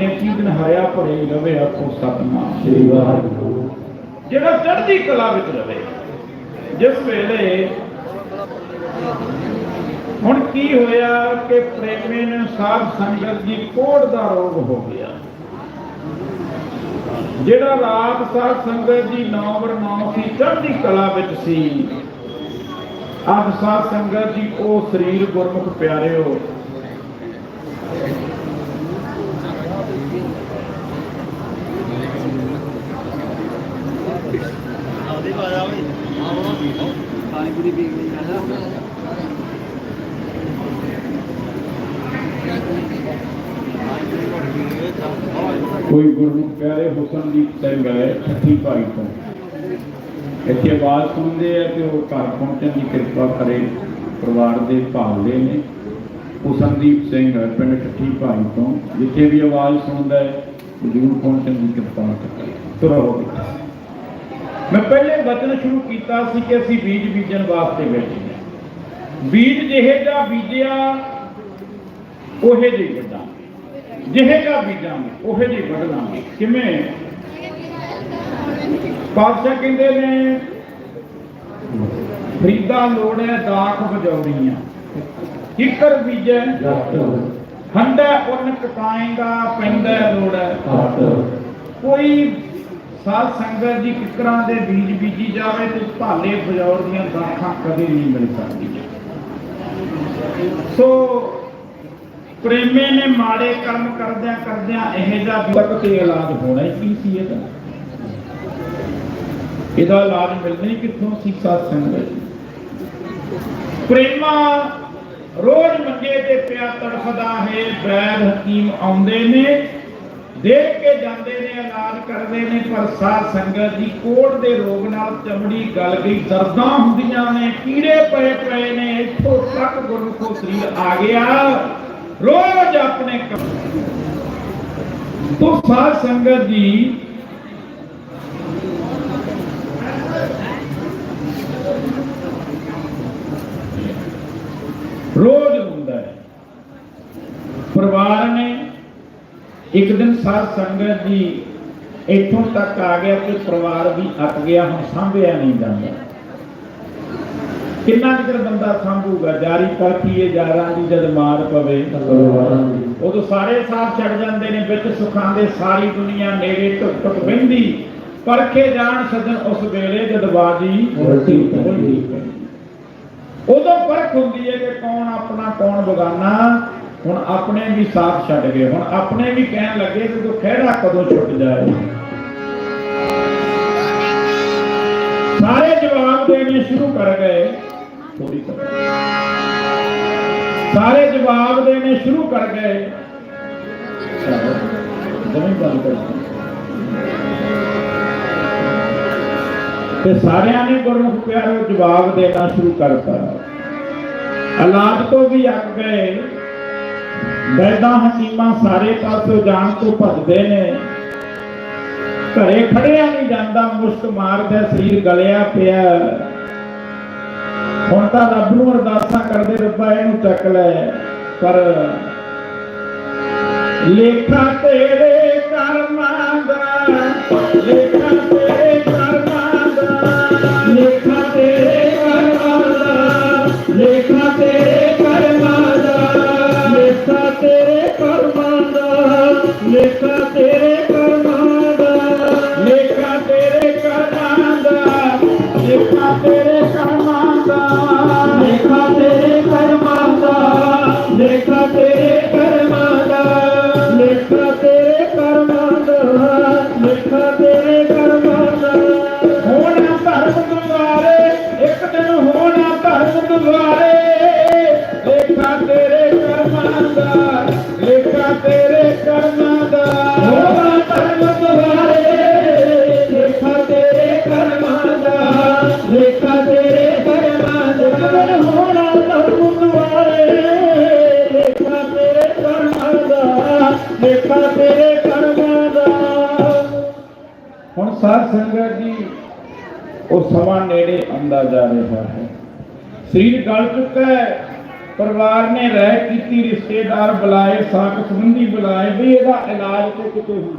ਨੇਕੀ ਦਿਨ ਹਰਿਆ ਭਰੇ ਰਵੇ ਆਖੋ ਸਤਨਾਮ? ਸ੍ਰੀ ਵਾਹਿਗੁਰੂ। ਜਿਹੜਾ ਚੜ੍ਹਦੀ ਕਲਾ ਵਿੱਚ ਰਵੇ। ਜਿਸ ਵੇਲੇ ਹੁਣ ਕੀ ਹੋਇਆ ਕਿ ਪ੍ਰੇਮੀ ਨੇ ਸਾਧ ਸੰਗਤ ਦੀ ਕੋੜ ਦਾ ਰੋਗ ਹੋ ਗਿਆ। ਜਿਹੜਾ ਰਾਤ ਸਾਧ ਸੰਗਤ ਦੀ ਨੌਵਰ ਨੌ ਸੀ ਚੜ੍ਹਦੀ ਕਲਾ ਵਿੱਚ ਸੀ। ਅੱਜ ਸਾਧ ਸੰਗਤ ਦੀ ਉਹ ਸਰੀਰ ਗੁਰਮੁਖ ਪਿਆਰਿਓ ਪਾਣੀ ਪੂਰੀ ਪੀ ਗਈ ਨਾ ਕੋਈ ਗੁਰਮੁਖ ਪਿਆਰੇ ਹੁਸਨਦੀਪ ਸਿੰਘ ਹੈ ਠੱਠੀ ਭਾਈ ਤੋਂ। ਇੱਥੇ ਆਵਾਜ਼ ਸੁਣਦੇ ਆ ਕਿ ਉਹ ਘਰ ਪਹੁੰਚਣ ਦੀ ਕਿਰਪਾ ਕਰੇ, ਪਰਿਵਾਰ ਦੇ ਭਾਵਲੇ ਨੇ। ਸੰਦੀਪ ਸਿੰਘ ਪਿੰਡ ਠੱਠੀ ਭਾਈ ਤੋਂ, ਜਿੱਥੇ ਵੀ ਆਵਾਜ਼ ਸੁਣਦਾ ਹੈ ਜ਼ਰੂਰ ਪਹੁੰਚਣ ਦੀ ਕਿਰਪਾ ਕਰੇ ਤੁਰੋ। ਮੈਂ ਪਹਿਲੇ ਬਚਨ ਸ਼ੁਰੂ ਕੀਤਾ ਸੀ ਕਿ ਅਸੀਂ ਬੀਜ ਬੀਜਣ ਵਾਸਤੇ ਬੈਠੇ ਹਾਂ। ਬੀਜ ਜਿਹੇ ਦਾ ਬੀਜਿਆ, ਉਹੇ ਜਿਹੀ ਵੱਢਾਂਗੇ। ਜਿਹੇ ਦਾ ਬੀਜਾਂਗੇ, ਉਹੇ ਜਿਹੀ ਵੱਢਾਂਗੇ ਕਿਵੇਂ? ਪਾਤਸ਼ਾਹ ਕਹਿੰਦੇ ਨੇ, ਫਰੀਦਾ ਹੈ ਦਾਖ ਵਜੌੜੀਆਂ ਕਿਕਰ ਬੀਜੈ ਹੰਡਾ ਉਨ ਕਟਾਏਗਾ ਪੈਂਦਾ ਲੋੜੈ। ਕੋਈ ਸਾਧ ਸੰਗਤ ਦੀ ਕਿਕਰਾਂ ਦੇ ਬੀਜ ਬੀਜੀ ਜਾਵੇ ਤੇ ਭਾਲੇ ਬਜੌੜ ਦੀਆਂ ਦਾਖਾਂ ਕਦੇ ਨਹੀਂ ਮਿਲ ਸਕਦੀਆਂ। ਸੋ ਪ੍ਰੇਮੇ ਨੇ ਮਾੜੇ ਕਰਮ ਕਰਦਿਆਂ ਕਰਦਿਆਂ ਇਹ ਜਿਹਾ ਤੱਕ ਤੇ ਇਲਾਜ ਹੋਣਾ ਹੀ ਕੀ ਸੀ ਇਹਦਾ? ਇਹਦਾ ਇਲਾਜ ਮਿਲਣਾ ਹੀ ਕਿੱਥੋਂ ਸੀ ਸਾਧ ਸੰਗਤ ਪ੍ਰੇਮਾ ਰੋਜ਼ ਮੰਗੇ ਤੇ ਪਿਆ ਤੜਫਦਾ ਹੈ ਬੈਦ ਹਕੀਮ ਆਉਂਦੇ ਨੇ, ਦੇਖ ਕੇ ਜਾਂਦੇ ਨੇ, ਇਲਾਜ ਕਰਦੇ ਨੇ, ਪਰ ਸਾਧ ਸੰਗਤ ਦੀ ਕੋੜ ਦੇ ਰੋਗ ਨਾਲ ਚਮੜੀ ਗਲ ਗਈ, ਦਰਦਾਂ ਹੁੰਦੀਆਂ ਨੇ, ਕੀੜੇ ਪਏ ਪਏ ਨੇ, ਇੱਥੋਂ ਤੱਕ ਗੁਰਮੁਖੋ ਸਰੀਰ ਆ ਗਿਆ। ਰੋਜ਼ ਆਪਣੇ ਕੰਮ ਤੋਂ ਸਾਧ ਸੰਗਤ ਦੀ ਰੋਜ਼ ਹੁੰਦਾ ਹੈ ਪਰਿਵਾਰ ਨੇ ਇੱਕ ਦਿਨ ਸਾਧ ਸੰਗਤ ਜੀ ਇੱਥੋਂ ਤੱਕ ਆ ਗਿਆ ਕਿ ਪਰਿਵਾਰ ਵੀ ਅੱਕ ਗਿਆ ਹੁਣ ਸਾਂਭਿਆ ਨਹੀਂ ਜਾਂਦਾ। ਕਿੰਨਾ ਕੁ ਚਿਰ ਬੰਦਾ ਸਾਂਭੂਗਾ? ਜਾਰੀ ਪਰਖੀਏ ਜਾਰਾਂ ਦੀ ਜਦ ਮਾਰ ਪਵੇ। ਉਦੋਂ ਸਾਰੇ ਸਾਥ ਛੱਡ ਜਾਂਦੇ ਨੇ ਵਿੱਚ ਸੁੱਖਾਂ ਦੇ ਸਾਰੀ ਦੁਨੀਆ ਨੇੜੇ ਟੁੱਟ ਟੁੱਟ ਬਹਿੰਦੀ। ਪਰਖੇ ਜਾਣ ਸੱਜਣ ਉਸ ਵੇਲੇ ਜਦ ਬਾਜੀ। ਉਦੋਂ ਪਰਖ ਹੁੰਦੀ ਹੈ ਕਿ ਕੌਣ ਆਪਣਾ ਕੌਣ ਬਗਾਨਾ। ਹੁਣ ਆਪਣੇ ਵੀ ਸਾਥ ਛੱਡ ਗਏ, ਹੁਣ ਆਪਣੇ ਵੀ ਕਹਿਣ ਲੱਗੇ ਕਿ ਤੂੰ ਖਹਿੜਾ ਕਦੋਂ ਛੁੱਟ ਜਾਏ। ਸਾਰੇ ਜਵਾਬ ਦੇਣੇ ਸ਼ੁਰੂ ਕਰ ਗਏ। ਥੋੜੀ ਸਾਰੇ ਜਵਾਬ ਦੇਣੇ ਸ਼ੁਰੂ ਕਰ ਗਏ। ਜਮੀ ਗੱਲ ਕਰਦੇ ਤੇ ਸਾਰਿਆਂ ਨੇ ਗੁਰਮੁਖ ਪਿਆਰੋ ਜਵਾਬ ਦੇਣਾ ਸ਼ੁਰੂ ਕਰਤਾ। ਔਲਾਦ ਤੋਂ ਵੀ ਅੱਕ ਗਏ। ਵੈਦਾਂ ਹਕੀਮਾਂ ਸਾਰੇ ਪਾਸੇ ਜਾਣ ਤੋਂ ਭੱਜਦੇ ਨੇ। ਘਰੇ ਖੜਿਆ ਨਹੀਂ ਜਾਂਦਾ, ਮੁਸ਼ਕ ਮਾਰਦਾ, ਸਰੀਰ ਗਲਿਆ ਪਿਆ। ਹੁਣ ਤਾਂ ਰੱਬ ਨੂੰ ਅਰਦਾਸਾਂ ਕਰਦੇ, ਰੱਬਾ ਇਹਨੂੰ ਚੱਕ ਲੈ। ਪਰ ਲੇਖਾ ਤੇਰੇ পেরে ਸਾਧ ਸੰਗਤ ਜੀ, ਉਹ ਸਮਾਂ ਨੇੜੇ ਆਉਂਦਾ ਜਾ ਰਿਹਾ ਹੈ। ਸਰੀਰ ਗਲ ਚੁੱਕਾ ਹੈ, ਪਰਿਵਾਰ ਨੇ ਰਹਿ ਕੀਤੀ, ਰਿਸ਼ਤੇਦਾਰ ਬੁਲਾਏ ਸਾਕ ਸੰਬੰਧੀ ਬੁਲਾਏ, ਵੀ ਇਹਦਾ ਇਲਾਜ ਤੇ ਕਿਤੇ ਹੁੰਦਾ